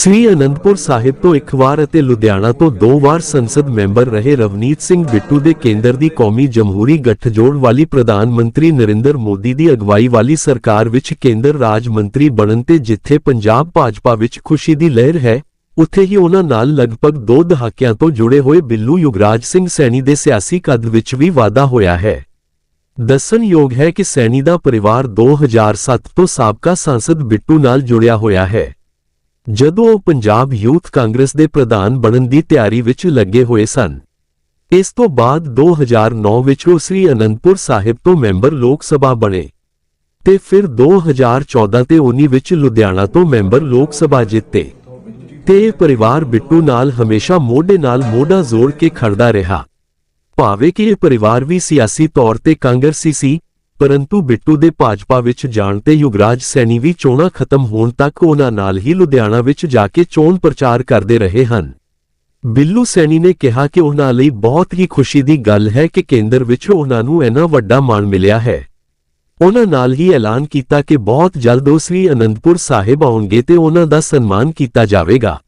ਸ੍ਰੀ ਅਨੰਦਪੁਰ ਸਾਹਿਬ ਤੋਂ ਇੱਕ ਵਾਰ ਅਤੇ ਲੁਧਿਆਣਾ ਤੋਂ ਦੋ ਵਾਰ ਸੰਸਦ ਮੈਂਬਰ ਰਹੇ ਰਵਨੀਤ ਸਿੰਘ ਬਿੱਟੂ ਦੇ ਕੇਂਦਰ ਦੀ ਕੌਮੀ ਜਮਹੂਰੀ ਗੱਠਜੋੜ ਵਾਲੀ ਪ੍ਰਧਾਨ ਮੰਤਰੀ ਨਰਿੰਦਰ ਮੋਦੀ ਦੀ ਅਗਵਾਈ ਵਾਲੀ ਸਰਕਾਰ ਵਿੱਚ ਕੇਂਦਰ ਰਾਜ ਮੰਤਰੀ ਬਣਨ ਤੇ ਜਿੱਥੇ ਪੰਜਾਬ ਭਾਜਪਾ ਵਿੱਚ ਖੁਸ਼ੀ ਦੀ ਲਹਿਰ ਹੈ, ਉੱਥੇ ਹੀ ਉਹਨਾਂ ਨਾਲ ਲਗਭਗ ਦੋ ਦਹਾਕਿਆਂ ਤੋਂ ਜੁੜੇ ਹੋਏ ਬਿੱਲੂ ਯੁਗਰਾਜ ਸਿੰਘ ਸੈਣੀ ਦੇ ਸਿਆਸੀ ਕਦ ਵਿੱਚ ਵੀ ਵਾਧਾ ਹੋਇਆ ਹੈ। ਦੱਸਣਯੋਗ ਹੈ ਕਿ ਸੈਣੀ ਦਾ ਪਰਿਵਾਰ 2007 ਤੋਂ ਸਾਬਕਾ ਸੰਸਦ ਬਿੱਟੂ ਨਾਲ ਜੁੜਿਆ ਹੋਇਆ ਹੈ। ਜਦੋਂ ਉਹ ਪੰਜਾਬ ਯੂਥ ਕਾਂਗਰਸ ਦੇ ਪ੍ਰਧਾਨ ਬਣਨ ਦੀ ਤਿਆਰੀ ਵਿੱਚ ਲੱਗੇ ਹੋਏ ਸਨ। ਇਸ ਤੋਂ ਬਾਅਦ 2009 ਵਿੱਚ ਉਹ ਸ੍ਰੀ ਅਨੰਦਪੁਰ ਸਾਹਿਬ ਤੋਂ ਮੈਂਬਰ ਲੋਕ ਸਭਾ ਬਣੇ ਤੇ ਫਿਰ 2014 ਤੇ 19 ਵਿੱਚ ਲੁਧਿਆਣਾ ਤੋਂ ਮੈਂਬਰ ਲੋਕ ਸਭਾ ਜਿੱਤੇ। ਤੇ ਇਹ ਪਰਿਵਾਰ ਬਿੱਟੂ ਨਾਲ ਹਮੇਸ਼ਾ ਮੋਢੇ ਨਾਲ ਮੋਢਾ ਜੋੜ ਕੇ ਖੜਦਾ ਰਿਹਾ। ਭਾਵੇਂ ਕਿ ਇਹ ਪਰਿਵਾਰ ਵੀ ਸਿਆਸੀ ਤੌਰ ਤੇ ਕਾਂਗਰਸੀ ਸੀ ਪਰੰਤੂ ਬਿੱਟੂ ਦੇ ਭਾਜਪਾ ਵਿੱਚ ਜਾਣ ਤੇ ਯੁਗਰਾਜ ਸੈਣੀ ਵੀ ਚੋਣਾਂ ਖਤਮ ਹੋਣ ਤੱਕ ਉਹਨਾਂ ਨਾਲ ਹੀ ਲੁਧਿਆਣਾ ਵਿੱਚ ਜਾ ਕੇ ਚੋਣ ਪ੍ਰਚਾਰ ਕਰਦੇ ਰਹੇ ਹਨ। ਬਿੱਲੂ ਸੈਣੀ ਨੇ ਕਿਹਾ ਕਿ ਉਹਨਾਂ ਲਈ ਬਹੁਤ ਹੀ ਖੁਸ਼ੀ ਦੀ ਗੱਲ ਹੈ ਕਿ ਕੇਂਦਰ ਵਿੱਚ ਉਹਨਾਂ ਨੂੰ ਇੰਨਾ ਵੱਡਾ ਮਾਣ ਮਿਲਿਆ ਹੈ। ਉਹਨਾਂ ਨਾਲ ਹੀ ਐਲਾਨ ਕੀਤਾ ਕਿ ਬਹੁਤ ਜਲਦ ਉਹ ਸ੍ਰੀ ਅਨੰਦਪੁਰ ਸਾਹਿਬ ਆਉਣਗੇ ਤੇ ਉਹਨਾਂ ਦਾ ਸਨਮਾਨ ਕੀਤਾ ਜਾਵੇਗਾ।